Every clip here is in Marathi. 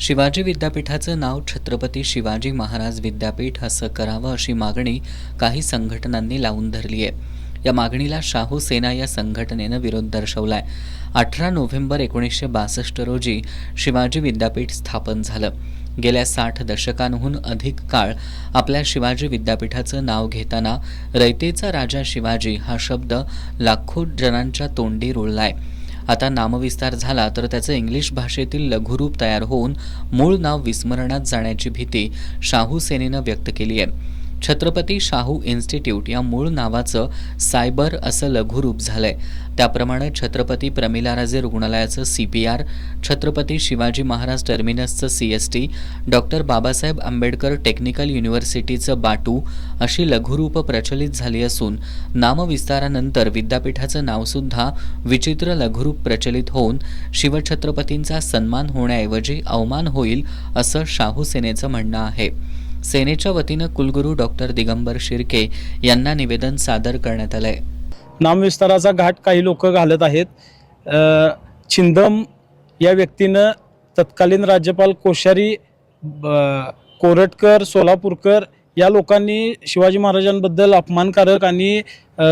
शिवाजी विद्यापीठाचं नाव छत्रपती शिवाजी महाराज विद्यापीठ असं करावं अशी मागणी काही संघटनांनी लावून धरली आहे. या मागणीला शाहू सेना या संघटनेनं विरोध दर्शवलाय. अठरा नोव्हेंबर एकोणीसशे बासष्ट रोजी शिवाजी विद्यापीठ स्थापन झालं. गेल्या साठ दशकांहून अधिक काळ आपल्या शिवाजी विद्यापीठाचं नाव घेताना रयतेचा राजा शिवाजी हा शब्द लाखो जणांच्या तोंडी रुळलाय. आता नामविस्तार झाला तर त्याचं इंग्लिश भाषेतील लघुरूप तयार होऊन मूळ नाव विस्मरणात जाण्याची भीती शाहू सेनेनं व्यक्त केली आहे. छत्रपती शाहू इन्स्टिट्यूट या मूळ नावाचं सायबर असं लघुरूप झालं आहे त्याप्रमाणे छत्रपती प्रमिलाराजे रुग्णालयाचं C P R Chhatrapati Shivaji Maharaj टर्मिनसचं C S T doctor Babasaheb Ambedkar technical युनिव्हर्सिटीचं बाटू अशी लघुरूप प्रचलित झाली असून नामविस्तारानंतर विद्यापीठाचं नावसुद्धा विचित्र लघुरूप प्रचलित होऊन शिवछत्रपतींचा सन्मान होण्याऐवजी अवमान होईल असं शाहू सेनेचं म्हणणं आहे. सेनेच्या वतीनं कुलगुरू डॉक्टर दिगंबर शिर्के यांना निवेदन सादर करण्यात आलंय. नामविस्ताराचा घाट काही लोक घालत आहेत. छिंदम या व्यक्तीनं तत्कालीन राज्यपाल कोश्यारी ब- कोरटकर सोलापूरकर या लोकांनी शिवाजी महाराजांबद्दल अपमानकारक आणि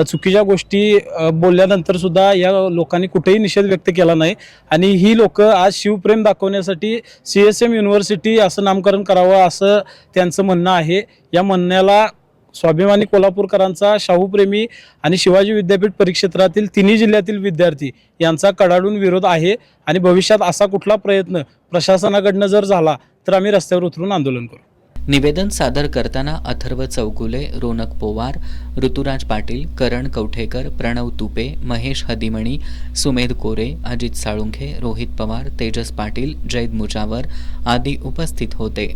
चुकीच्या गोष्टी बोलल्यानंतर सुद्धा या लोकांनी कुठेही निषेध व्यक्त केला नाही. आणि ही लोक आज शिवप्रेम दाखवण्यासाठी सी एस एम युनिव्हर्सिटी असं नामकरण करावं असं त्यांचं म्हणणं आहे. या म्हणण्याला स्वाभिमानी कोल्हापूरकरांचा शाहूप्रेमी आणि शिवाजी विद्यापीठ परिक्षेत्रातील तिन्ही जिल्ह्यातील विद्यार्थी यांचा कडाडून विरोध आहे आणि भविष्यात असा कुठला प्रयत्न प्रशासनाकडनं जर झाला तर आम्ही रस्त्यावर उतरून आंदोलन करू. निवेदन सादर करताना अथर्व चौगुले रोनक पोवार ऋतुराज पाटील करण कवठेकर प्रणव तुपे महेश हदिमणी सुमेध कोरे अजित साळुंखे रोहित पवार तेजस पाटील जैद मुजावर आदी उपस्थित होते.